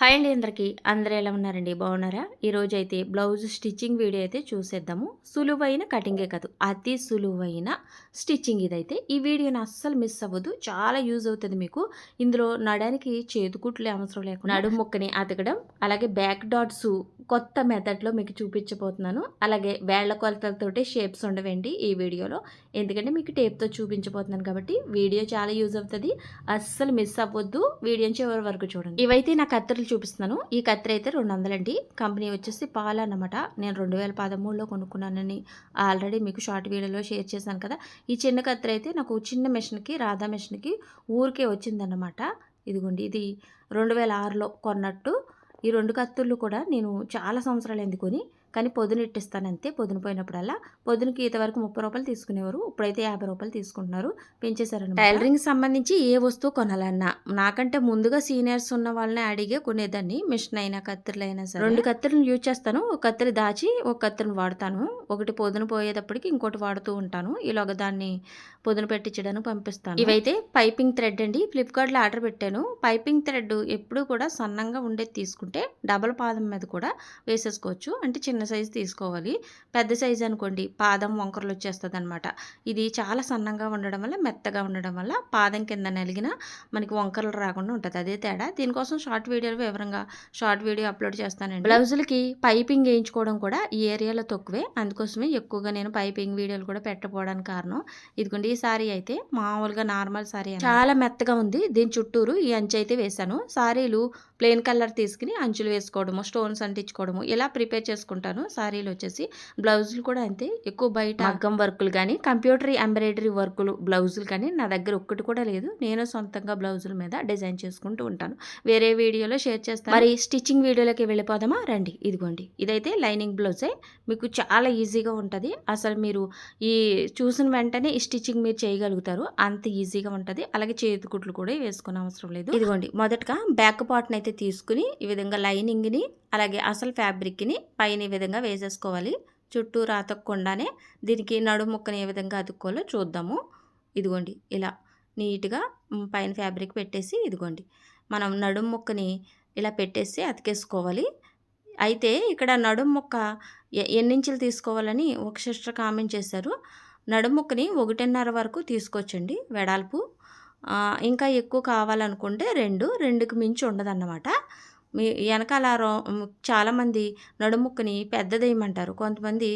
Hi అండి అందరికీ. అందరూ ఎలా ఉన్నారండి? బాగున్నారా? ఈరోజు అయితే బ్లౌజ్ స్టిచ్చింగ్ వీడియో అయితే చూసేద్దాము. సులువైన కటింగే కాదు అతి సులువైన స్టిచ్చింగ్ ఇదైతే. ఈ వీడియోని అస్సలు మిస్ అవ్వదు చాలా యూజ్ అవుతుంది మీకు. ఇందులో నడడానికి చేతుకుట్లే అవసరం లేకుండా నడు ముక్కని అతకడం అలాగే బ్యాక్ డాట్స్ కొత్త మెథడ్లో మీకు చూపించబోతున్నాను. అలాగే వేళ్ళ కొలతలతోటి షేప్స్ ఉండవండి ఈ వీడియోలో. ఎందుకంటే మీకు టేప్తో చూపించబోతున్నాను కాబట్టి వీడియో చాలా యూజ్ అవుతుంది. అస్సలు మిస్ అవ్వద్దు. వీడియో చివరి వరకు చూడండి. ఇవైతే నా కత్తెరలు చూపిస్తున్నాను. ఈ కత్తెర అయితే రెండు వందలండి కంపెనీ వచ్చేసి పాల అన్నమాట. నేను రెండు వేల పదమూడులో కొనుక్కున్నానని ఆల్రెడీ మీకు షార్ట్ వీడియోలో షేర్ చేశాను కదా. ఈ చిన్న కత్తెర అయితే నాకు చిన్న మిషన్కి రాధా మిషన్కి ఊరికే వచ్చిందన్నమాట. ఇదిగోండి ఇది రెండు వేల ఆరులో కొన్నట్టు. ఈ రెండు కత్తుళ్ళు కూడా నేను చాలా సంవత్సరాలు ఎందుకొని కానీ పొద్దున ఇట్టిస్తాను అంతే పొద్దున పోయినప్పుడల్లా పొద్దునకి ఈత వరకు ముప్పై రూపాయలు తీసుకునేవారు. ఇప్పుడైతే యాభై రూపాయలు తీసుకుంటున్నారు. పెంచేశారు టైలరింగ్ సంబంధించి ఏ వస్తువు కొనాలన్నా నాకంటే ముందుగా సీనియర్స్ ఉన్న వాళ్ళని అడిగే కొనేదాన్ని. మిషన్ అయినా కత్తిరలు అయినా సరే. రెండు కత్తిరలు యూజ్ చేస్తాను. ఒక కత్తిరి దాచి ఒక కత్తిరిని వాడతాను. ఒకటి పొద్దున పోయేటప్పటికి ఇంకోటి వాడుతూ ఉంటాను. ఇలాగ దాన్ని పొద్దున పెట్టించడానికి పంపిస్తాను. ఇవైతే పైపింగ్ థ్రెడ్ అండి. ఫ్లిప్కార్ట్లో ఆర్డర్ పెట్టాను. పైపింగ్ థ్రెడ్ ఎప్పుడు కూడా సన్నంగా ఉండేది తీసుకుంటే డబల్ పాదం మీద కూడా వేసేసుకోవచ్చు. అంటే చిన్న సైజు తీసుకోవాలి. పెద్ద సైజు అనుకోండి పాదం వంకరలు వచ్చేస్తుంది అనమాట ఇది చాలా సన్నంగా ఉండడం వల్ల మెత్తగా ఉండడం వల్ల పాదం కింద నలిగిన మనకి వంకరలు రాకుండా ఉంటుంది. అదే తేడా. దీనికోసం షార్ట్ వీడియోలు వివరంగా షార్ట్ వీడియో అప్లోడ్ చేస్తానండి. బ్లౌజులకి పైపింగ్ వేయించుకోవడం కూడా ఈ ఏరియాలో తక్కువే. అందుకోసమే ఎక్కువగా నేను పైపింగ్ వీడియోలు కూడా పెట్టకపోవడానికి కారణం. ఇదిగోండి ఈ సారీ అయితే మామూలుగా నార్మల్ సారీ చాలా మెత్తగా ఉంది. దీని చుట్టూరు ఈ అంచు అయితే వేశాను. సారీలు ప్లెయిన్ కలర్ తీసుకుని అంచులు వేసుకోవడము స్టోన్స్ అంటించుకోవడము ఇలా ప్రిపేర్ చేసుకుంటాను. సారీలు వచ్చేసి బ్లౌజులు కూడా అంతే. ఎక్కువ బయట మగ్గం వర్కులు కానీ కంప్యూటర్ ఎంబ్రాయిడరీ వర్కులు బ్లౌజులు కానీ నా దగ్గర ఒక్కటి కూడా లేదు. నేను సొంతంగా బ్లౌజుల మీద డిజైన్ చేసుకుంటూ ఉంటాను. వేరే వీడియోలో షేర్ చేస్తాను. మరి స్టిచ్చింగ్ వీడియోలోకి వెళ్ళిపోదామా? రండి ఇదిగోండి. ఇదైతే లైనింగ్ బ్లౌజే. మీకు చాలా ఈజీగా ఉంటుంది. అసలు మీరు ఈ చూసిన వెంటనే ఈ స్టిచ్చింగ్ మీరు చేయగలుగుతారు. అంత ఈజీగా ఉంటుంది. అలాగే చేతి కుట్లు కూడా వేసుకునే అవసరం లేదు. ఇదిగోండి మొదటగా బ్యాక్ పార్ట్ని అయితే తీసుకుని ఈ విధంగా లైనింగ్ని అలాగే అసలు ఫ్యాబ్రిక్ని పైన ఈ విధంగా వేసేసుకోవాలి. చుట్టూ రాతకుండానే దీనికి నడుము ముక్కని ఏ విధంగా అతుక్కోవాలో చూద్దాము. ఇదిగోండి ఇలా నీట్గా పైన ఫ్యాబ్రిక్ పెట్టేసి ఇదిగోండి మనం నడుము ముక్కని ఇలా పెట్టేసి అతికేసుకోవాలి. అయితే ఇక్కడ నడుము ముక్క ఎన్నించులు తీసుకోవాలని ఒక సిస్టర్ కామెంట్ చేశారు. నడుముక్కని ఒకటిన్నర వరకు తీసుకోవచ్చండి వెడల్పు. ఇంకా ఎక్కువ కావాలనుకుంటే రెండు రెండుకి మించి ఉండదన్నమాట. మీ వెనకాల రో చాలామంది నడుముక్కని పెద్దదేయమంటారు కొంతమంది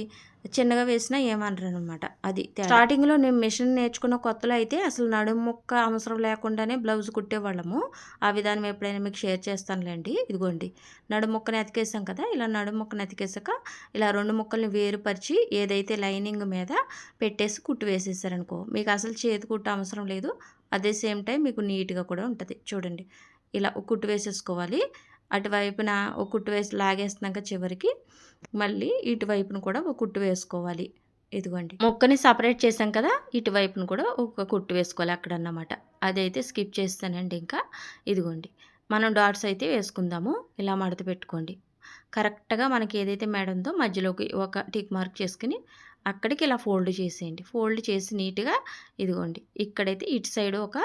చిన్నగా వేసినా ఏమనరు అనమాట అది స్టార్టింగ్లో నేను మిషన్ నేర్చుకున్న కొత్తలో అయితే అసలు నడుముక్క అవసరం లేకుండానే బ్లౌజ్ కుట్టేవాళ్ళము. ఆ విధానం ఎప్పుడైనా మీకు షేర్ చేస్తానులేండి. ఇదిగోండి. నడుముక్కని అతికేసాం కదా ఇలా నడుముక్కని అతికేసాక ఇలా రెండు ముక్కల్ని వేరుపరిచి ఏదైతే లైనింగ్ మీద పెట్టేసి కుట్టు వేసేసారనుకో మీకు అసలు చేతి కుట్టు అవసరం లేదు. అదే సేమ్ టైం మీకు నీట్గా కూడా ఉంటుంది. చూడండి. ఇలా కుట్టు వేసేసుకోవాలి. అటువైపున ఒక కుట్టు వేసి లాగేస్తున్నాక చివరికి మళ్ళీ ఇటువైపును కూడా ఒక కుట్టు వేసుకోవాలి. ఇదిగోండి. మొక్కని సపరేట్ చేసాం కదా ఇటువైపును కూడా ఒక కుట్టు వేసుకోవాలి అక్కడ అన్నమాట అదైతే స్కిప్ చేస్తానండి ఇంకా. ఇదిగోండి. మనం డాట్స్ అయితే వేసుకుందాము. ఇలా మడత పెట్టుకోండి. కరెక్ట్గా మనకి ఏదైతే మేడ ఉందో మధ్యలోకి ఒక టిక్ మార్క్ చేసుకుని అక్కడికి ఇలా ఫోల్డ్ చేసేయండి. ఫోల్డ్ చేసి నీట్గా ఇదిగోండి. ఇక్కడైతే ఇటు సైడ్ ఒక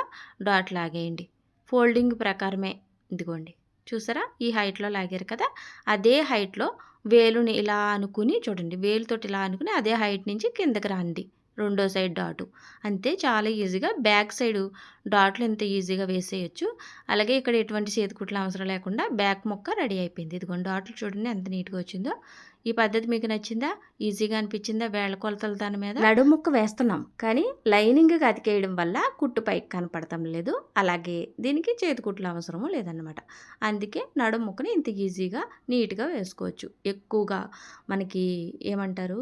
డాట్ లాగేయండి. ఫోల్డింగ్ ప్రకారమే. ఇదిగోండి. చూసారా? ఈ హైట్లో లాగారు కదా? అదే హైట్లో వేలుని ఇలా అనుకుని చూడండి. వేలుతోటి ఇలా అనుకుని అదే హైట్ నుంచి కిందకి రండి రెండో సైడ్ డాటు. అంతే చాలా ఈజీగా. బ్యాక్ సైడ్ డాట్లు ఎంత ఈజీగా వేసేయచ్చు. అలాగే ఇక్కడ ఎటువంటి చేతికుట్ల అవసరం లేకుండా బ్యాక్ మొక్క రెడీ అయిపోయింది. ఇదిగోండి డాట్లు చూడండి ఎంత నీట్గా వచ్చిందో. ఈ పద్ధతి మీకు నచ్చిందా? ఈజీగా అనిపించిందా? వేళ కొలతలు దాని మీద? నడు ముక్క వేస్తున్నాం కానీ లైనింగ్గా అతికేయడం వల్ల కుట్టు పైకి కనపడటం లేదు. అలాగే దీనికి చేతి కుట్లు అవసరము లేదన్నమాట. అందుకే నడు ముక్కని ఇంత ఈజీగా నీట్గా వేసుకోవచ్చు. ఎక్కువగా మనకి ఏమంటారు?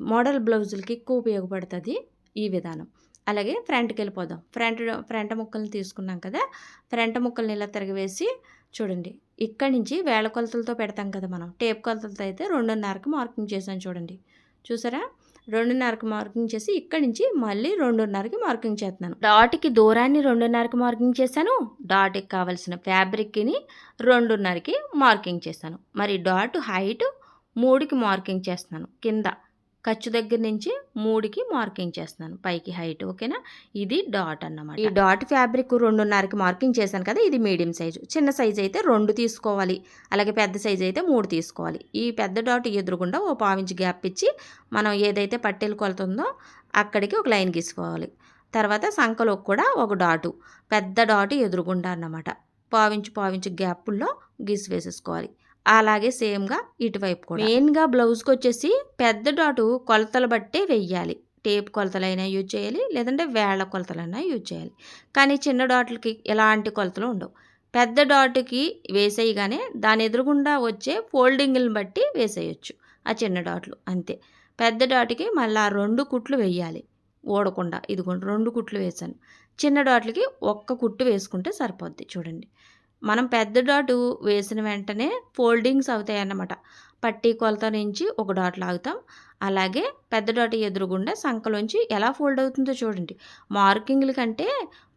మోడల్ బ్లౌజులకి ఎక్కువ ఉపయోగపడుతుంది ఈ విధానం. అలాగే ఫ్రంట్కి వెళ్ళిపోదాం. ఫ్రంట్ ఫ్రంట్ ముక్కల్ని తీసుకున్నాం కదా? ఫ్రంట్ ముక్కల్ని ఇలా తిరగవేసి చూడండి. ఇక్కడి నుంచి వేల కొలతలతో పెడతాం కదా మనం. టేప్ కొలతలతో అయితే రెండున్నరకి మార్కింగ్ చేసాం చూడండి. చూసారా? రెండున్నరకి మార్కింగ్ చేసి ఇక్కడి నుంచి మళ్ళీ రెండున్నరకి మార్కింగ్ చేస్తున్నాను. డాట్కి దూరాన్ని రెండున్నరకి మార్కింగ్ చేశాను. డాట్కి కావాల్సిన ఫ్యాబ్రిక్ని రెండున్నరకి మార్కింగ్ చేశాను. మరి డాట్ హైట్ మూడుకి మార్కింగ్ చేస్తున్నాను. కింద ఖర్చు దగ్గర నుంచి మూడుకి మార్కింగ్ చేస్తున్నాను పైకి హైట్ ఓకేనా? ఇది డాట్ అన్నమాట. ఈ డాట్ ఫ్యాబ్రిక్ రెండున్నరకి మార్కింగ్ చేశాను కదా ఇది మీడియం సైజు. చిన్న సైజు అయితే రెండు తీసుకోవాలి అలాగే పెద్ద సైజు అయితే మూడు తీసుకోవాలి. ఈ పెద్ద డాట్ ఎదురుగుండా ఓ పావించి గ్యాప్ ఇచ్చి మనం ఏదైతే పట్టెలు కొలుతుందో అక్కడికి ఒక లైన్ గీసుకోవాలి. తర్వాత సంఖలో కూడా ఒక డాటు పెద్ద డాట్ ఎదురుగుండా అన్నమాట. పావించు పావించు గ్యాపుల్లో గీసి వేసేసుకోవాలి అలాగే సేమ్గా ఇటువైపు కూడా. మెయిన్గా బ్లౌజ్కి వచ్చేసి పెద్ద డాటు కొలతలు బట్టే వెయ్యాలి. టేప్ కొలతలైనా యూజ్ చేయాలి లేదంటే వేళ్ళ కొలతలైనా యూజ్ చేయాలి. కానీ చిన్న డాట్లకి ఎలాంటి కొలతలు ఉండవు. పెద్ద డాట్కి వేసేయగానే దాని ఎదురుగుండా వచ్చే ఫోల్డింగ్ని బట్టి వేసేయచ్చు ఆ చిన్న డాట్లు. అంతే. పెద్ద డాట్కి మళ్ళీ ఆ రెండు కుట్లు వేయాలి ఓడకుండా ఇదిగోండి రెండు కుట్లు వేసాను. చిన్న డాట్లకి ఒక్క కుట్టు వేసుకుంటే సరిపోద్ది. చూడండి. మనం పెద్ద డాటు వేసిన వెంటనే ఫోల్డింగ్స్ అవుతాయి అన్నమాట పట్టీ కొలత నుంచి ఒక డాట్ లాగుతాం. అలాగే పెద్ద డాట్ ఎదురుగుండా సంఖలోంచి ఎలా ఫోల్డ్ అవుతుందో చూడండి. మార్కింగ్ల కంటే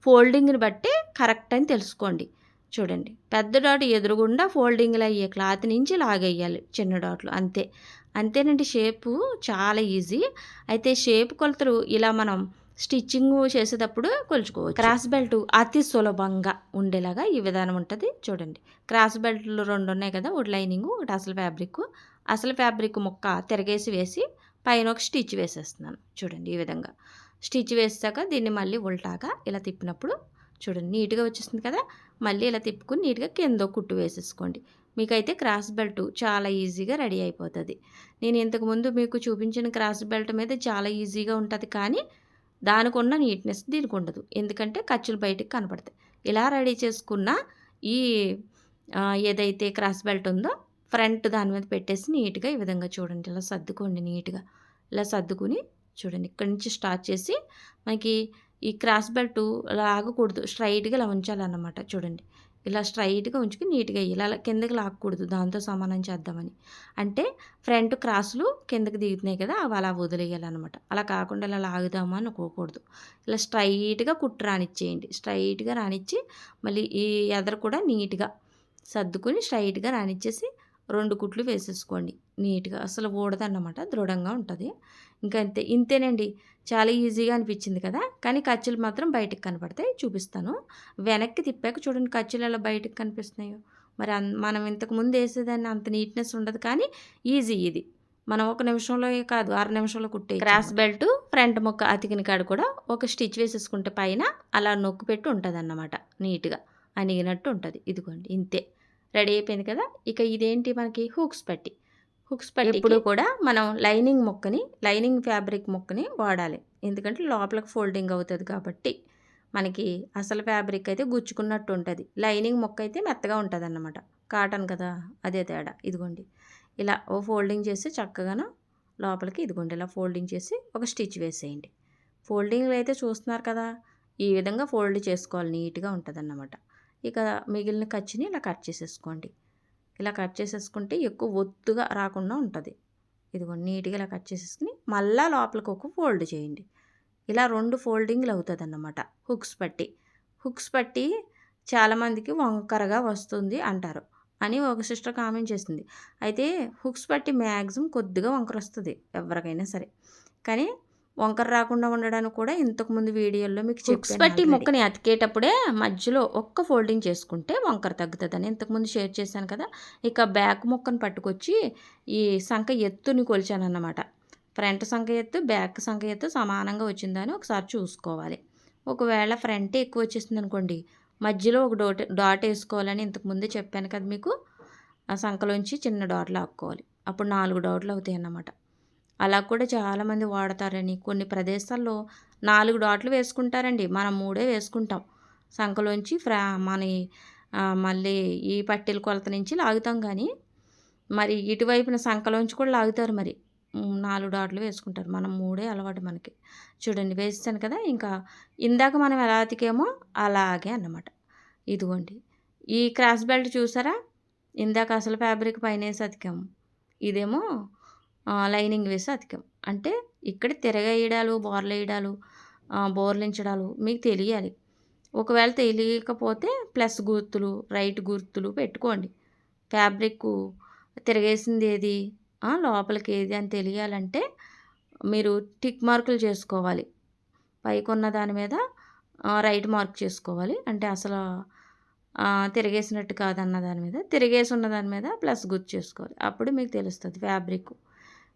ఫోల్డింగ్ని బట్టి కరెక్ట్ అని తెలుసుకోండి. చూడండి. పెద్ద డాట్ ఎదురుగుండా ఫోల్డింగ్లు అయ్యే క్లాత్ నుంచి లాగేయాలి చిన్న డాట్లు అంతే. అంతేనండి షేపు చాలా ఈజీ. అయితే షేప్ కొలతలు ఇలా మనం స్టిచ్చింగ్ చేసేటప్పుడు కొలుచుకోవచ్చు. క్రాస్ బెల్ట్ అతి సులభంగా ఉండేలాగా ఈ విధానం ఉంటుంది. చూడండి. క్రాస్ బెల్ట్లు రెండు ఉన్నాయి కదా ఒకటి లైనింగ్ ఒకటి అసలు ఫ్యాబ్రిక్ అసలు ఫ్యాబ్రిక్ ముక్క తిరగేసి వేసి పైన ఒక స్టిచ్ వేసేస్తున్నాను. చూడండి ఈ విధంగా. స్టిచ్ వేసాక దీన్ని మళ్ళీ ఉల్టాగా ఇలా తిప్పినప్పుడు చూడండి నీట్గా వచ్చేస్తుంది కదా. మళ్ళీ ఇలా తిప్పుకుని నీట్గా కింద కుట్టు వేసేసుకోండి. మీకైతే క్రాస్ బెల్ట్ చాలా ఈజీగా రెడీ అయిపోతుంది. నేను ఇంతకుముందు మీకు చూపించిన క్రాస్ బెల్ట్ మీద చాలా ఈజీగా ఉంటుంది కానీ దానికి ఉన్న నీట్నెస్ దీనికి ఉండదు ఎందుకంటే ఖర్చులు బయటికి కనపడతాయి. ఇలా రెడీ చేసుకున్న ఈ ఏదైతే క్రాస్ బెల్ట్ ఉందో ఫ్రంట్ దాని మీద పెట్టేసి నీట్గా ఈ విధంగా చూడండి. ఇలా సర్దుకోండి నీట్గా ఇలా సర్దుకుని చూడండి. ఇక్కడి నుంచి స్టార్ట్ చేసి మనకి ఈ క్రాస్ బెల్ట్ లాగకూడదు. స్ట్రైట్గా ఇలా ఉంచాలన్నమాట. చూడండి. ఇలా స్ట్రైట్గా ఉంచుకుని నీట్గా ఇలా కిందకి లాక్కూడదు. దాంతో సమానం చేద్దామని. అంటే ఫ్రంట్ క్రాసులు కిందకి దిగుతున్నాయి కదా అవి అలా వదిలేయాలన్నమాట. అలా కాకుండా ఇలా లాగుదామా అని అనుకోకూడదు. ఇలా స్ట్రైట్గా కుట్టు రానిచ్చేయండి. స్ట్రైట్గా రానిచ్చి మళ్ళీ ఈ ఎదర కూడా నీట్గా సర్దుకుని స్ట్రైట్గా రానిచ్చేసి రెండు కుట్లు వేసేసుకోండి. నీట్గా అసలు ఊడదన్నమాట దృఢంగా ఉంటుంది. ఇంకా అంతే ఇంతేనండి. చాలా ఈజీగా అనిపించింది కదా? కానీ ఖర్చులు మాత్రం బయటకు కనపడతాయి చూపిస్తాను. వెనక్కి తిప్పాక చూడండి ఖర్చులు ఎలా బయటకు కనిపిస్తున్నాయో. మరి మనం ఇంతకు ముందు వేసేదాన్ని అంత నీట్నెస్ ఉండదు కానీ ఈజీ ఇది. మనం ఒక నిమిషంలో కాదు ఆరు నిమిషంలో కుట్టే క్రాస్ బెల్ట్ ఫ్రంట్ మొక్క అతికిన కాడ కూడా ఒక స్టిచ్ వేసేసుకుంటే పైన అలా నొక్కు పెట్టి ఉంటుంది అన్నమాట నీట్గా అనిగినట్టు ఉంటుంది. ఇదిగోండి ఇంతే. రెడీ అయిపోయింది కదా? ఇక ఇదేంటి మనకి? హుక్స్ పట్టి. హుక్స్ పట్టి ఇప్పుడు కూడా మనం లైనింగ్ మొక్కని లైనింగ్ ఫ్యాబ్రిక్ మొక్కని వాడాలి. ఎందుకంటే లోపలికి ఫోల్డింగ్ అవుతుంది కాబట్టి మనకి అసలు ఫ్యాబ్రిక్ అయితే గుచ్చుకున్నట్టు ఉంటుంది. లైనింగ్ మొక్క అయితే మెత్తగా ఉంటుంది అన్నమాట కాటన్ కదా అదే తేడా. ఇదిగోండి. ఇలా ఓ ఫోల్డింగ్ చేసి చక్కగాను లోపలికి ఇదిగోండి ఇలా ఫోల్డింగ్ చేసి ఒక స్టిచ్ వేసేయండి. ఫోల్డింగ్లు అయితే చూస్తున్నారు కదా? ఈ విధంగా ఫోల్డ్ చేసుకోవాలి నీట్గా ఉంటుంది అన్నమాట ఇక మిగిలిన కచ్చిని ఇలా కట్ చేసేసుకోండి. ఇలా కట్ చేసేసుకుంటే ఎక్కువ ఒత్తుగా రాకుండా ఉంటుంది. ఇదిగో నీట్గా ఇలా కట్ చేసేసుకుని మళ్ళా లోపలికి ఒక ఫోల్డ్ చేయండి. ఇలా రెండు ఫోల్డింగ్లు అవుతుంది అన్నమాట హుక్స్ పట్టి. హుక్స్ పట్టి చాలామందికి వంకరగా వస్తుంది అంటారు అని ఒక సిస్టర్ కామెంట్ చేసింది. అయితే హుక్స్ పట్టి మ్యాక్సిమం కొద్దిగా వంకర వస్తుంది ఎవరికైనా సరే. కానీ వంకర రాకుండా ఉండడానికి కూడా ఇంతకుముందు వీడియోలో మీకు చిప్స్ పట్టి మొక్కని అతికేటప్పుడే మధ్యలో ఒక్క ఫోల్డింగ్ చేసుకుంటే వంకర తగ్గుతుందని ఇంతకుముందు షేర్ చేశాను కదా. ఇక బ్యాక్ మొక్కను పట్టుకొచ్చి ఈ సంఖ ఎత్తుని కొలిచాను అన్నమాట ఫ్రంట్ సంఖ ఎత్తు బ్యాక్ సంఖ ఎత్తు సమానంగా వచ్చిందని ఒకసారి చూసుకోవాలి. ఒకవేళ ఫ్రంట్ ఎక్కువ వచ్చేసింది అనుకోండి మధ్యలో ఒక డోట్ డాట్ వేసుకోవాలని ఇంతకుముందే చెప్పాను కదా మీకు. ఆ సంఖలోంచి చిన్న డాట్లు లాక్కోవాలి. అప్పుడు నాలుగు డాట్లు అవుతాయి అన్నమాట అలా కూడా చాలామంది వాడతారని కొన్ని ప్రదేశాల్లో నాలుగు డాట్లు వేసుకుంటారండి. మనం మూడే వేసుకుంటాం. సంఖలోంచి ఫ్రా మన మళ్ళీ ఈ పట్టెల కొలత నుంచి లాగుతాం కానీ మరి ఇటువైపున సంఖలోంచి కూడా లాగుతారు మరి. నాలుగు డాట్లు వేసుకుంటారు. మనం మూడే అలవాటు మనకి. చూడండి వేస్తాను కదా. ఇంకా ఇందాక మనం ఎలా అతికేమో అలాగే అన్నమాట. ఇదిగోండి. ఈ క్రాస్ బెల్ట్ చూసారా? ఇందాక అసలు ఫ్యాబ్రిక్ పైన వేసి అతికాము. ఇదేమో లైనింగ్ వేసి అతికాం. అంటే ఇక్కడ తిరగేయడాలు బోర్లు వేయడాలు బోర్లించడాలు మీకు తెలియాలి. ఒకవేళ తెలియకపోతే ప్లస్ గుర్తులు రైట్ గుర్తులు పెట్టుకోండి. ఫ్యాబ్రిక్ తిరగేసింది ఏది? లోపలికి ఏది అని తెలియాలంటే మీరు టిక్ మార్కులు చేసుకోవాలి. పైకున్న దాని మీద రైట్ మార్క్ చేసుకోవాలి. అంటే అసలు తిరిగేసినట్టు కాదన్న దాని మీద తిరిగేసి ఉన్న దాని మీద ప్లస్ గుర్తు చేసుకోవాలి. అప్పుడు మీకు తెలుస్తుంది ఫ్యాబ్రిక్.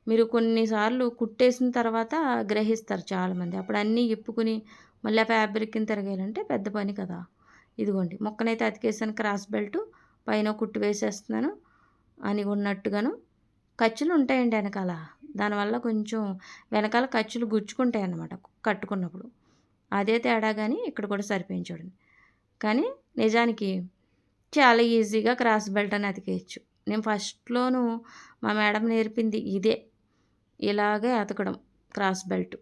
మీరు కొన్నిసార్లు కుట్టేసిన తర్వాత గ్రహిస్తారు చాలామంది. అప్పుడు అన్నీ ఇప్పుకుని మళ్ళీ ఆ ఫ్యాబ్రిక్ని తిరగాలంటే పెద్ద పని కదా. ఇదిగోండి మొక్కనైతే అతికేసాను క్రాస్ బెల్ట్ పైన కుట్టు వేసేస్తున్నాను అని ఉన్నట్టుగాను. ఖర్చులు ఉంటాయండి వెనకాల. దానివల్ల కొంచెం వెనకాల ఖర్చులు గుచ్చుకుంటాయి అన్నమాట కట్టుకున్నప్పుడు. అదే తేడా కానీ ఇక్కడ కూడా సరిపోయింది చూడండి. కానీ నిజానికి చాలా ఈజీగా క్రాస్ బెల్ట్ అని అతికేయచ్చు. నేను ఫస్ట్లోనూ మా మేడం నేర్పింది ఇదే. ఇలాగే అతకడం క్రాస్ బెల్ట్.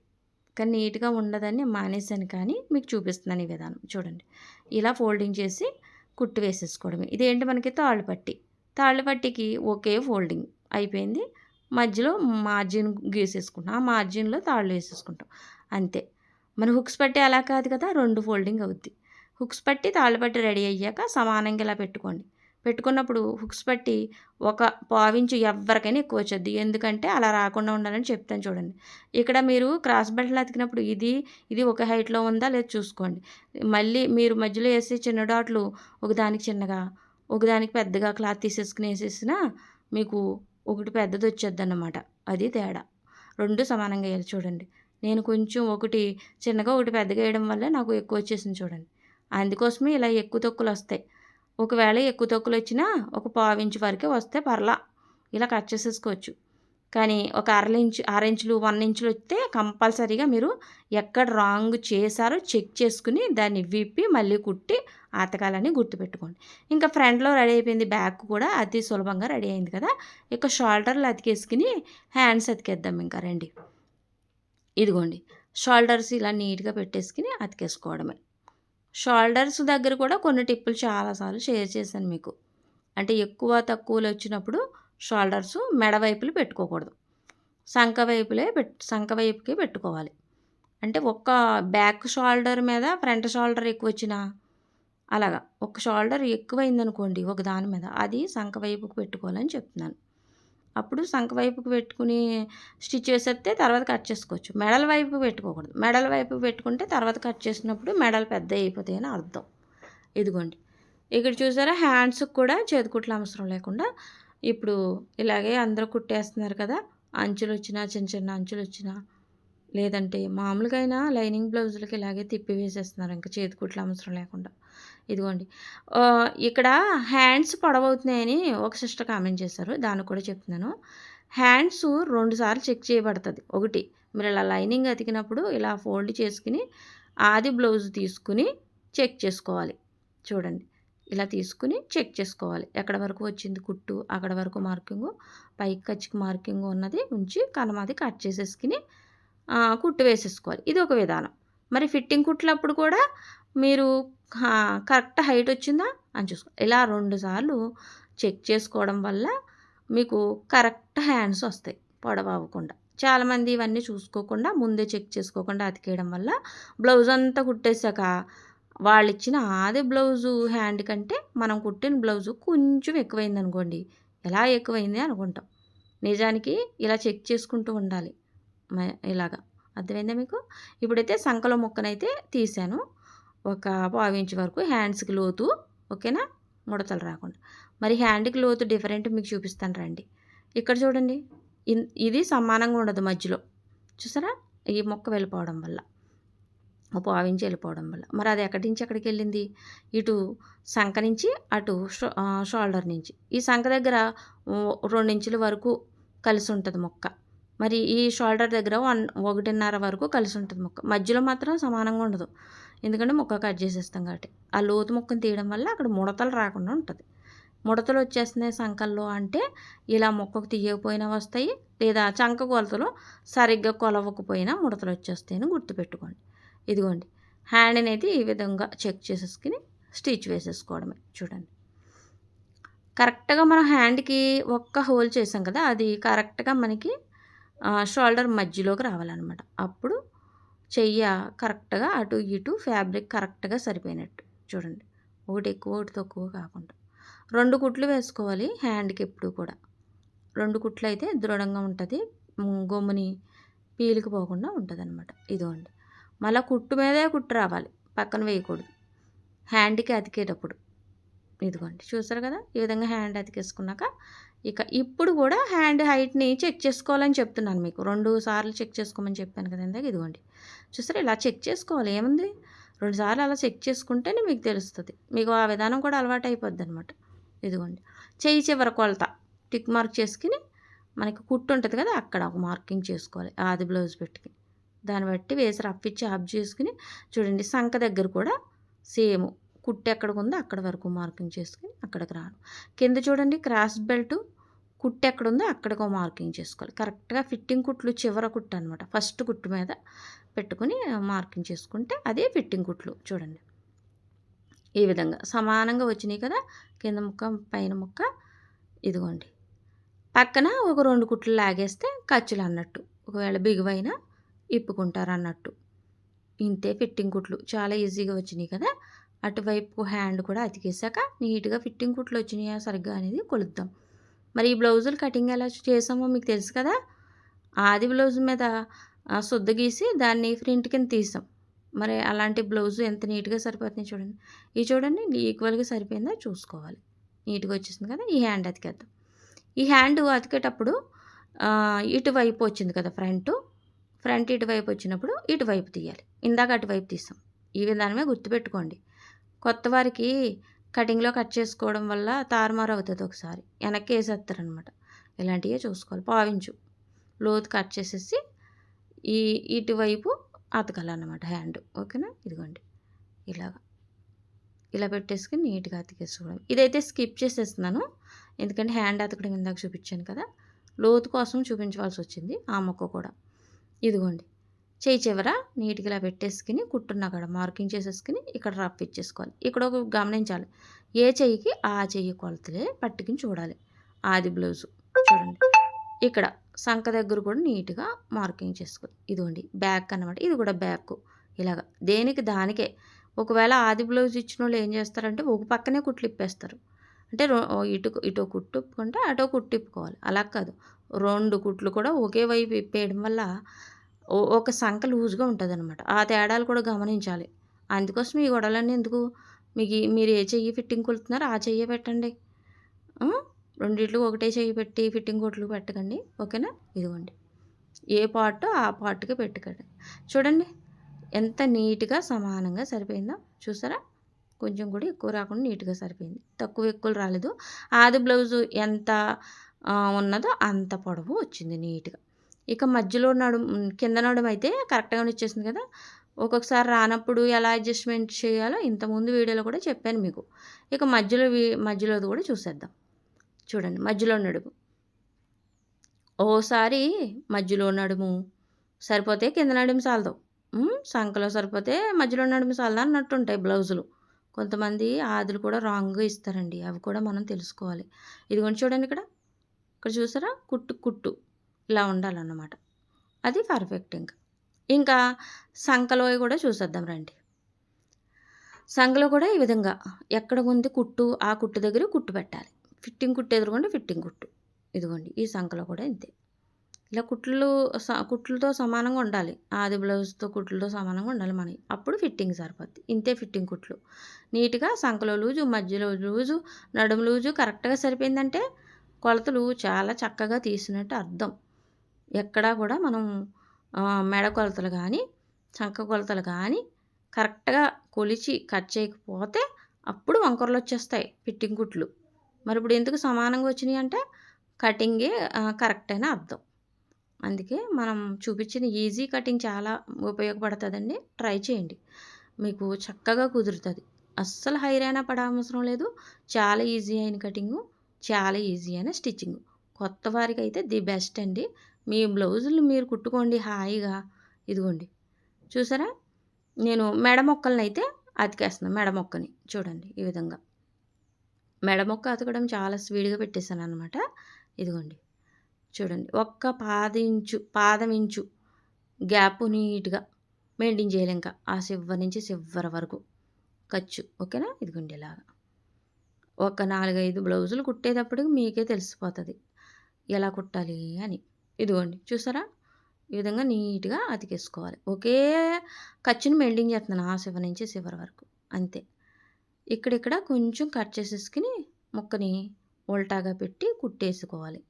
కానీ నీట్గా ఉండదని మానేశాను కానీ మీకు చూపిస్తున్నాను ఈ విధానం. చూడండి. ఇలా ఫోల్డింగ్ చేసి కుట్టు వేసేసుకోవడమే. ఇదేంటి మనకి? తాళ్ళు పట్టి తాళ్ళు పట్టికి ఒకే ఫోల్డింగ్ అయిపోయింది. మధ్యలో మార్జిన్ గీసేసుకుంటాం. ఆ మార్జిన్లో తాళ్ళు వేసేసుకుంటాం. అంతే. మన హుక్స్ పట్టి అలా కాదు కదా? రెండు ఫోల్డింగ్ అవుద్ది. హుక్స్ పట్టి తాళ్ళు పట్టి రెడీ అయ్యాక సమానంగా ఇలా పెట్టుకోండి. పెట్టుకున్నప్పుడు హుక్స్ పట్టి ఒక పావించు ఎవరికైనా ఎక్కువ వచ్చేది. ఎందుకంటే అలా రాకుండా ఉండాలని చెప్తాను చూడండి. ఇక్కడ మీరు క్రాస్ బెల్ట్లు అతికినప్పుడు ఇది ఇది ఒక హైట్లో ఉందా లేదా చూసుకోండి. మళ్ళీ మీరు మధ్యలో వేసే చిన్న డాట్లు ఒకదానికి చిన్నగా ఒకదానికి పెద్దగా క్లాత్ తీసేసుకుని వేసేసినా మీకు ఒకటి పెద్దది వచ్చేది అన్నమాట అది తేడా. రెండు సమానంగా వేయాలి చూడండి. నేను కొంచెం ఒకటి చిన్నగా ఒకటి పెద్దగా వేయడం వల్ల నాకు ఎక్కువ వచ్చేసింది చూడండి. అందుకోసమే ఇలా ఎక్కువ తొక్కులు వస్తాయి. ఒకవేళ ఎక్కువ తొక్కులు వచ్చినా ఒక పావించు వరకే వస్తే పర్లా. ఇలా కట్ చేసేసుకోవచ్చు. కానీ ఒక అరలించు ఇంచు ఇంచులు వన్ ఇంచులు వస్తే కంపల్సరీగా మీరు ఎక్కడ రాంగ్ చేశారో చెక్ చేసుకుని దాన్ని విప్పి మళ్ళీ కుట్టి ఆతకాలని గుర్తుపెట్టుకోండి. ఇంకా ఫ్రంట్లో రెడీ అయిపోయింది బ్యాక్ కూడా అతి సులభంగా రెడీ అయింది కదా. ఇక షోల్డర్లు అతికేసుకుని హ్యాండ్స్ అతికేద్దాం ఇంకా రండి. ఇదిగోండి. షోల్డర్స్ ఇలా నీట్గా పెట్టేసుకుని అతికేసుకోవడమే. షోల్డర్స్ దగ్గర కూడా కొన్ని టిప్పులు చాలాసార్లు షేర్ చేశాను మీకు. అంటే ఎక్కువ తక్కువలు వచ్చినప్పుడు షోల్డర్స్ మెడ వైపులు పెట్టుకోకూడదు. సంఖ వైపులే పెట్ సంఖ వైపుకి పెట్టుకోవాలి. అంటే ఒక్క బ్యాక్ షోల్డర్ మీద ఫ్రంట్ షోల్డర్ ఎక్కువ వచ్చినా అలాగా ఒక షోల్డర్ ఎక్కువైందనుకోండి ఒక దాని మీద అది సంఖ వైపుకి పెట్టుకోవాలని చెప్తున్నాను. అప్పుడు సంఖ వైపుకు పెట్టుకుని స్టిచ్ చేసేస్తే తర్వాత కట్ చేసుకోవచ్చు. మెడల వైపు పెట్టుకోకూడదు. మెడల వైపు పెట్టుకుంటే తర్వాత కట్ చేసినప్పుడు మెడలు పెద్ద అయిపోతాయని అర్థం. ఇదిగోండి. ఇక్కడ చూసారా? హ్యాండ్స్కి కూడా చేతికుట్లు అవసరం లేకుండా ఇప్పుడు ఇలాగే అందరూ కుట్టేస్తున్నారు కదా? అంచులు వచ్చినా చిన్న చిన్న అంచులు వచ్చినా లేదంటే మామూలుగా అయినా లైనింగ్ బ్లౌజులకి ఇలాగే తిప్పి వేసేస్తున్నారు. ఇంకా చేతికుట్లు అవసరం లేకుండా. ఇదిగోండి. ఇక్కడ హ్యాండ్స్ పొడవవుతున్నాయని ఒక సిస్టర్ కామెంట్ చేశారు. దానికి కూడా చెప్తున్నాను. హ్యాండ్స్ రెండుసార్లు చెక్ చేయబడుతుంది. ఒకటి మీరు ఇలా లైనింగ్ అతికినప్పుడు ఇలా ఫోల్డ్ చేసుకుని ఆది బ్లౌజ్ తీసుకుని చెక్ చేసుకోవాలి. చూడండి. ఇలా తీసుకుని చెక్ చేసుకోవాలి. ఎక్కడ వరకు వచ్చింది కుట్టు అక్కడ వరకు మార్కింగు పైకి ఖర్చుకి మార్కింగ్ ఉన్నది ఉంచి కనమాది కట్ చేసేసుకుని కుట్టు వేసేసుకోవాలి. ఇది ఒక విధానం. మరి ఫిట్టింగ్ కుట్లప్పుడు కూడా మీరు కరెక్ట్ హైట్ వచ్చిందా? అని చూసుకో. ఇలా రెండు సార్లు చెక్ చేసుకోవడం వల్ల మీకు కరెక్ట్ హ్యాండ్స్ వస్తాయి పొడవ అవ్వకుండా చాలామంది ఇవన్నీ చూసుకోకుండా ముందే చెక్ చేసుకోకుండా అతికేయడం వల్ల బ్లౌజ్ అంతా కుట్టేశాక వాళ్ళు ఇచ్చిన అదే బ్లౌజు హ్యాండ్ కంటే మనం కుట్టిన బ్లౌజు కొంచెం ఎక్కువైంది అనుకోండి ఎలా ఎక్కువైంది అనుకుంటాం. నిజానికి ఇలా చెక్ చేసుకుంటూ ఉండాలి. మ- ఇలాగా. అర్థమైందా మీకు? ఇప్పుడైతే సంకల ముక్కనైతే తీసాను. ఒక పావు ఇంచ్ వరకు హ్యాండ్స్కి లోతు ఓకేనా? ముడతలు రాకుండా. మరి హ్యాండ్కి లోతు డిఫరెంట్ మీకు చూపిస్తాను రండి. ఇక్కడ చూడండి. ఇన్- ఇది సమానంగా ఉండదు మధ్యలో. చూసారా? ఈ మొక్క వెళ్ళిపోవడం వల్ల. ఓ పావు ఇంచ్ వెళ్ళిపోవడం వల్ల. మరి అది ఎక్కడి నుంచి ఎక్కడికి వెళ్ళింది? ఇటు సంఖ నుంచి అటు షోల్డర్ నుంచి. ఈ సంఖ దగ్గర రెండించుల వరకు కలిసి ఉంటుంది మొక్క. మరి ఈ షోల్డర్ దగ్గర వన్ ఒకటిన్నర వరకు కలిసి ఉంటుంది మొక్క. మధ్యలో మాత్రం సమానంగా ఉండదు. ఎందుకంటే మొక్క కట్ చేసేస్తాం కాబట్టి. ఆ లోతు మొక్కను తీయడం వల్ల అక్కడ ముడతలు రాకుండా ఉంటుంది. ముడతలు వచ్చేస్తున్నాయి సంకల్లో అంటే ఇలా మొక్కకు తీయకపోయినా వస్తాయి లేదా చంక కొలతలు సరిగ్గా కొలవకపోయినా ముడతలు వచ్చేస్తాయని గుర్తుపెట్టుకోండి. ఇదిగోండి. హ్యాండ్ని అయితే ఈ విధంగా చెక్ చేసేసుకుని స్టిచ్ వేసేసుకోవడమే. చూడండి. కరెక్ట్గా మనం హ్యాండ్కి ఒక్క హోల్ చేసాం కదా అది కరెక్ట్గా మనకి షోల్డర్ మధ్యలోకి రావాలన్నమాట. అప్పుడు చెయ్య కరెక్ట్గా అటు ఇటు ఫ్యాబ్రిక్ కరెక్ట్గా సరిపోయినట్టు. చూడండి. ఒకటి ఎక్కువ ఒకటి తక్కువ కాకుండా. రెండు కుట్లు వేసుకోవాలి హ్యాండ్కి ఎప్పుడు కూడా. రెండు కుట్లు అయితే దృఢంగా ఉంటుంది. మ్, గమ్ముని ఉంటుంది అనమాట ఇదిగోండి. మళ్ళీ కుట్టు మీదే కుట్టు రావాలి. పక్కన వేయకూడదు. హ్యాండ్కి అతికేటప్పుడు. ఇదిగోండి. చూసారు కదా? ఈ విధంగా హ్యాండ్ అతికేసుకున్నాక ఇక ఇప్పుడు కూడా హ్యాండ్ హైట్ని చెక్ చేసుకోవాలని చెప్తున్నాను మీకు. రెండు సార్లు చెక్ చేసుకోమని చెప్పాను కదా ఇందాక ఇదిగోండి. చూసారా ఇలా చెక్ చేసుకోవాలి. ఏముంది? రెండు సార్లు అలా చెక్ చేసుకుంటేనే మీకు తెలుస్తుంది. మీకు ఆ విధానం కూడా అలవాటు అయిపోద్ది అనమాట ఇదిగోండి. చేయి చివర కొలత. టిక్ మార్క్ చేసుకుని మనకి కుట్టు ఉంటుంది కదా అక్కడ ఒక మార్కింగ్ చేసుకోవాలి. ఆది బ్లౌజ్ పెట్టుకుని దాన్ని బట్టి వేసి రఫ్ ఇచ్చి ఆఫ్ చేసుకుని చూడండి సంక దగ్గర కూడా సేమ్ కుట్టు ఎక్కడికి ఉందో అక్కడ వరకు మార్కింగ్ చేసుకుని అక్కడికి రాను కింద చూడండి క్రాస్ బెల్ట్ కుట్టు ఎక్కడ ఉందో అక్కడికో మార్కింగ్ చేసుకోవాలి. కరెక్ట్గా ఫిట్టింగ్ కుట్లు చివర కుట్టు అనమాట ఫస్ట్ కుట్టు మీద పెట్టుకుని మార్కింగ్ చేసుకుంటే అదే ఫిట్టింగ్ కుట్లు చూడండి. ఈ విధంగా సమానంగా వచ్చినాయి కదా కింద ముక్క పైన ముక్క ఇదిగోండి. పక్కన ఒక రెండు కుట్లు లాగేస్తే ఖర్చులు అన్నట్టు ఒకవేళ బిగువైనా ఇప్పుకుంటారు అన్నట్టు. ఇంతే ఫిట్టింగ్ కుట్లు. చాలా ఈజీగా వచ్చినాయి కదా అటువైపు హ్యాండ్ కూడా అతికేసాక నీట్గా ఫిట్టింగ్ కుట్లు వచ్చినాయా సరిగ్గా అనేది కొలుద్దాం. మరి ఈ బ్లౌజులు కటింగ్ ఎలా చేసామో మీకు తెలుసు కదా? ఆది బ్లౌజ్ మీద శుద్ధ గీసి దాన్ని ఫ్రింట్ కింద తీసాం. మరి అలాంటి బ్లౌజ్ ఎంత నీట్గా సరిపోతుంది చూడండి. ఇది చూడండి ఈక్వల్గా సరిపోయిందా చూసుకోవాలి. నీట్గా వచ్చేసింది కదా ఈ హ్యాండ్ అతికేద్దాం. ఈ హ్యాండ్ అతికేటప్పుడు ఇటువైపు వచ్చింది కదా ఫ్రంట్ ఫ్రంట్ ఇటువైపు వచ్చినప్పుడు ఇటువైపు తీయాలి. ఇందాక అటువైపు తీసాం. ఈ విధానమే గుర్తుపెట్టుకోండి. కొత్త వారికి కటింగ్లో కట్ చేసుకోవడం వల్ల తారుమారు అవుతుంది ఒకసారి. వెనక్కి వేసేస్తారనమాట ఇలాంటివే చూసుకోవాలి. పావించు. లోతు కట్ చేసేసి ఈ ఇటువైపు అతకాలన్నమాట హ్యాండ్. ఓకేనా? ఇదిగోండి. ఇలాగా. ఇలా పెట్టేసుకుని నీట్గా అతికేసుకోవడం. ఇదైతే స్కిప్ చేసేస్తున్నాను. ఎందుకంటే హ్యాండ్ అతకడం ఇందాక చూపించాను కదా. లోతు కోసం చూపించవలసి వచ్చింది. ఆ మొక్క కూడా. ఇదిగోండి. చేయి చివర నీట్గా ఇలా పెట్టేసుకుని కుట్టున్న అక్కడ మార్కింగ్ చేసేసుకుని ఇక్కడ రఫ్ ఇచ్చేసుకోవాలి. ఇక్కడ ఒక గమనించాలి. ఏ చెయ్యికి ఆ చెయ్యి కొలతలే పట్టుకుని చూడాలి. ఆది బ్లౌజు. చూడండి. ఇక్కడ సంఖ దగ్గర కూడా నీట్గా మార్కింగ్ చేసుకోవాలి. ఇదిగోండి బ్యాక్ అనమాట ఇది కూడా బ్యాక్. ఇలాగ. దేనికి దానికే. ఒకవేళ ఆది బ్లౌజ్ ఇచ్చిన వాళ్ళు ఏం చేస్తారంటే ఒక పక్కనే కుట్లు ఇప్పేస్తారు. అంటే ఇటు ఇటు కుట్టుకుంటే అటో కుట్టిప్పుకోవాలి అలా కాదు. రెండు కుట్లు కూడా ఒకే వైపు ఇప్పేయడం వల్ల ఒక సంఖ లూజ్గా ఉంటుంది అనమాట ఆ తేడాలు కూడా గమనించాలి. అందుకోసం ఈ గొడవలన్నీ ఎందుకు? మీకు మీరు ఏ చెయ్యి ఫిట్టింగ్ కొలుతున్నారో ఆ చెయ్యి పెట్టండి. రెండిట్లు ఒకటే చెయ్యి పెట్టి ఫిట్టింగ్ కొట్లు పెట్టకండి. ఓకేనా? ఇదిగోండి. ఏ పార్ట్ ఆ పార్ట్కి పెట్టుకోండి. చూడండి. ఎంత నీట్గా సమానంగా సరిపోయిందో. చూసారా? కొంచెం కూడా ఎక్కువ రాకుండా నీట్గా సరిపోయింది. తక్కువ ఎక్కువ రాలేదు. ఆది బ్లౌజు ఎంత ఉన్నదో అంత పొడవు వచ్చింది నీట్గా. ఇక మధ్యలో నడుం కింద నడుం అయితే కరెక్ట్గా వచ్చేసింది కదా. ఒక్కొక్కసారి రానప్పుడు ఎలా అడ్జస్ట్మెంట్ చేయాలో ఇంతకుముందు వీడియోలో కూడా చెప్పాను మీకు. ఇక మధ్యలో మధ్యలోది కూడా చూసేద్దాం. చూడండి మధ్యలో నడుము. ఓసారి మధ్యలో నడుము. సరిపోతే కింద నడుము సాలదు. సంకలో సరిపోతే మధ్యలో నడుము సాలదా అన్నట్టు ఉంటాయి బ్లౌజులు. కొంతమంది ఆదులు కూడా రాంగ్గా ఇస్తారండి అవి కూడా మనం తెలుసుకోవాలి. ఇదిగోండి చూడండి ఇక్కడ. ఇక్కడ చూసారా? కుట్టు కుట్టు. ఇలా ఉండాలన్నమాట. అది పర్ఫెక్ట్ ఇంకా. ఇంకా సంకలో కూడా చూసేద్దాం రండి. సంకలో కూడా ఈ విధంగా ఎక్కడ ఉంది కుట్టు ఆ కుట్టు దగ్గర కుట్టు పెట్టాలి. ఫిట్టింగ్ కుట్టు ఎదురుకోండి ఫిట్టింగ్ కుట్టు. ఇదిగోండి ఈ సంకలో కూడా ఇంతే. ఇలా కుట్లు కుట్లతో సమానంగా ఉండాలి. ఆది బ్లౌజ్తో కుట్లతో సమానంగా ఉండాలి మనకి అప్పుడు ఫిట్టింగ్ సరిపోద్ది. ఇంతే ఫిట్టింగ్ కుట్లు. నీట్గా సంకలో లూజు మధ్యలో లూజు నడుము లూజు కరెక్ట్గా సరిపోయిందంటే కొలతలు చాలా చక్కగా తీసినట్టు అర్థం. ఎక్కడా కూడా మనం మెడ కొలతలు కానీ చంక కొలతలు కానీ కరెక్ట్గా కొలిచి కట్ చేయకపోతే అప్పుడు వంకరలు వచ్చేస్తాయి ఫిట్టింగ్ కుట్లు. మరి ఇప్పుడు ఎందుకు సమానంగా వచ్చినాయి అంటే కటింగే కరెక్ట్ అయిన అర్థం. అందుకే మనం చూపించిన ఈజీ కటింగ్ చాలా ఉపయోగపడుతుందండి. ట్రై చేయండి. మీకు చక్కగా కుదురుతుంది. అస్సలు హైరైనా పడవసరం లేదు. చాలా ఈజీ అయిన కటింగు చాలా ఈజీ అయిన స్టిచ్చింగ్. కొత్త వారికి అయితే ది బెస్ట్ అండి. మీ బ్లౌజులు మీరు కుట్టుకోండి హాయిగా. ఇదిగోండి. చూసారా? నేను మెడ మొక్కలను అయితే అతికేస్తున్నాను మెడ మొక్కని చూడండి ఈ విధంగా. మెడ మొక్క అతకడం చాలా స్పీడ్గా పెట్టేశాను అనమాట ఇదిగోండి. చూడండి. ఒక్క పాదించు పాదం ఇంచు గ్యాప్ నీట్గా మెయింటైన్ చేయాలి ఇంకా. ఆ సివ్వర్ నుంచి సివ్వర వరకు. ఖర్చు. ఓకేనా? ఇదిగోండి ఇలాగా. ఒక నాలుగైదు బ్లౌజులు కుట్టేటప్పటికి మీకే తెలిసిపోతుంది. ఎలా కుట్టాలి అని. ఇదిగోండి చూసారా? ఈ విధంగా నీట్గా అతికేసుకోవాలి. ఒకే ఖర్చును మెయింటైన్ చేస్తున్నాను ఆ శివ నుంచి చివరి వరకు. అంతే. ఇక్కడిక్కడ కొంచెం కట్ చేసేసుకుని ముక్కని ఉల్టాగా పెట్టి కుట్టేసుకోవాలి.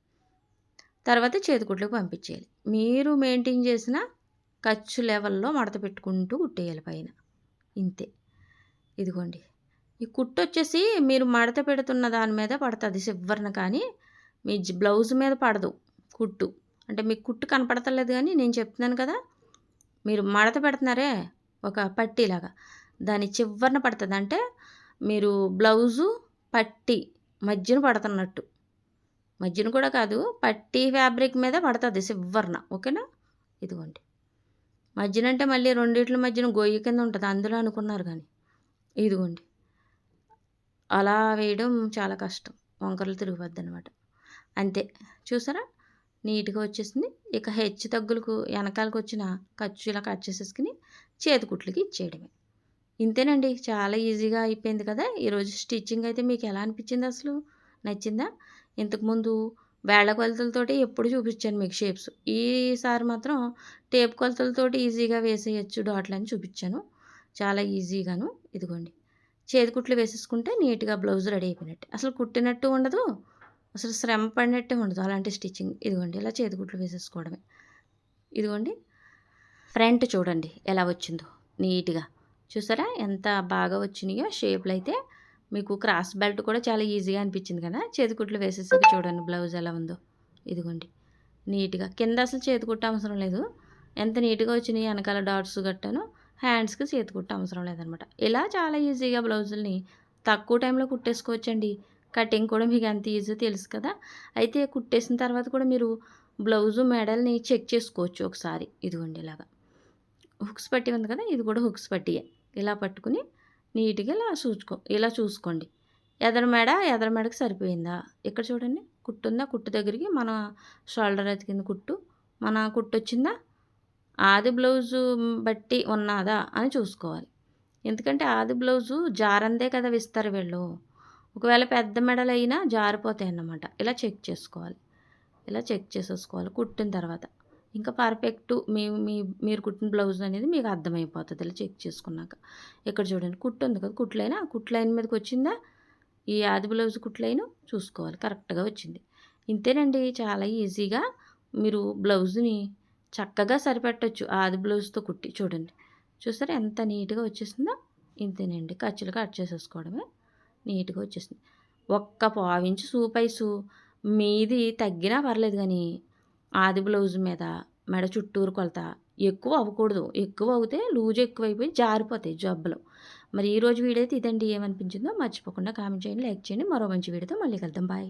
తర్వాత చేతికుట్లకు పంపించేయాలి. మీరు మెయింటైన్ చేసిన ఖర్చు లెవెల్లో మడత పెట్టుకుంటూ కుట్టేయాలి పైన. ఇంతే. ఇదిగోండి. ఈ కుట్టు వచ్చేసి మీరు మడత పెడుతున్న దాని మీద పడుతుంది సివ్వర్న కానీ మీ బ్లౌజ్ మీద పడదు కుట్టు. అంటే మీకు కుట్టు కనపడతలేదు కానీ నేను చెప్తున్నాను కదా మీరు మడత పెడుతున్నారే ఒక పట్టీలాగా. దాని చివరన పడుతుంది అంటే మీరు బ్లౌజు పట్టి మధ్యన పడుతున్నట్టు. మధ్యన కూడా కాదు పట్టీ ఫ్యాబ్రిక్ మీద పడుతుంది చివరిన ఓకేనా? ఇదిగోండి. మధ్యన అంటే మళ్ళీ రెండిట్ల మధ్యన గొయ్యి కింద ఉంటుంది అందులో అనుకున్నారు కానీ. ఇదిగోండి. అలా వేయడం చాలా కష్టం వంకరలు తిరుగుద్ది అనమాట అంతే. చూసారా? నీట్గా వచ్చేసింది. ఇక హెచ్చు తగ్గులకు వెనకాలకు వచ్చిన ఖర్చు ఇలా కట్ చేసేసుకుని చేతికుట్లకి ఇచ్చేయడమే. ఇంతేనండి చాలా ఈజీగా అయిపోయింది కదా. ఈరోజు స్టిచ్చింగ్ అయితే మీకు ఎలా అనిపించింది అసలు? నచ్చిందా? ఇంతకుముందు వేళ్ళ కొలతలతోటి ఎప్పుడు చూపించాను మీకు షేప్స్. ఈసారి మాత్రం టేప్ కొలతలతోటి ఈజీగా వేసేయచ్చు డాట్లు అని చూపించాను. చాలా ఈజీగాను. ఇదిగోండి. చేతి కుట్లు వేసేసుకుంటే నీట్గా బ్లౌజ్ రెడీ అయిపోయినట్టు. అసలు కుట్టినట్టు ఉండదు. అసలు శ్రమ పడినట్టే ఉండదు. అలాంటి స్టిచ్చింగ్. ఇదిగోండి ఇలా చేతి కుట్లు వేసేసుకోవడమే. ఇదిగోండి ఫ్రంట్ చూడండి ఎలా వచ్చిందో నీట్గా. చూసారా ఎంత బాగా వచ్చినాయో షేప్లు అయితే మీకు క్రాస్ బెల్ట్ కూడా చాలా ఈజీగా అనిపించింది కదా. చేతికుట్లు వేసేసాక చూడండి బ్లౌజ్ ఎలా ఉందో. ఇదిగోండి నీట్గా. కింద అసలు చేతికుట్ట అవసరం లేదు. ఎంత నీట్గా వచ్చినాయి వెనకాల డాట్స్ గట్టాను హ్యాండ్స్కి చేతికుట్ట అవసరం లేదనమాట. ఇలా చాలా ఈజీగా బ్లౌజుల్ని తక్కువ టైంలో కుట్టేసుకోవచ్చండి. కటింగ్ కూడా మీకు ఎంత ఈజీ తెలుసు కదా. అయితే కుట్టేసిన తర్వాత కూడా మీరు బ్లౌజు మెడల్ని చెక్ చేసుకోవచ్చు ఒకసారి. ఇదిగోండి ఇలాగా. హుక్స్ పట్టి ఉంది కదా ఇది కూడా హుక్స్ పట్టియే. ఇలా పట్టుకుని నీట్గా ఇలా చూసుకో ఇలా చూసుకోండి. ఎదర మెడ ఎదర మెడకి సరిపోయిందా? ఇక్కడ చూడండి. కుట్టు ఉందా కుట్టు దగ్గరికి మన షోల్డర్ ఎతికింది కుట్టు. మన కుట్టు వచ్చిందా? ఆది బ్లౌజు బట్టి ఉన్నదా? అని చూసుకోవాలి. ఎందుకంటే ఆది బ్లౌజు జారందే కదా విస్తారు వీళ్ళు. ఒకవేళ పెద్ద మెడలు అయినా జారిపోతాయి అన్నమాట ఇలా చెక్ చేసుకోవాలి. ఇలా చెక్ చేసేసుకోవాలి కుట్టిన తర్వాత. ఇంకా పర్ఫెక్ట్ మీ మీ మీరు కుట్టిన బ్లౌజ్ అనేది మీకు అర్థమైపోతుంది ఇలా చెక్ చేసుకున్నాక. ఇక్కడ చూడండి కుట్టు ఉంది కదా కుట్లైనా ఆ కుట్టు లైన్ మీదకి వచ్చిందా? ఈ ఆది బ్లౌజ్ కుట్టు చూసుకోవాలి కరెక్ట్గా వచ్చింది. ఇంతేనండి చాలా ఈజీగా మీరు బ్లౌజ్ని చక్కగా సరిపెట్టచ్చు ఆది బ్లౌజ్తో కుట్టి. చూడండి. చూసారా ఎంత నీట్గా వచ్చేసిందో? ఇంతేనండి. ఖర్చులు కట్ చేసేసుకోవడమే. నీట్గా వచ్చేసింది ఒక్క పావించు సూపైసు మీది తగ్గినా పర్లేదు కానీ ఆది బ్లౌజ్ మీద మెడ చుట్టూరు కొలత ఎక్కువ అవ్వకూడదు. ఎక్కువ అవుతే లూజ్ ఎక్కువైపోయి జారిపోతాయి జబ్బలు. మరి ఈరోజు వీడియో అయితే ఇదండి. ఏమనిపించిందో మర్చిపోకుండా కామెంట్ చేయండి లైక్ చేయండి. మరో మంచి వీడియోతో మళ్ళీ కలుద్దాం. బాయ్.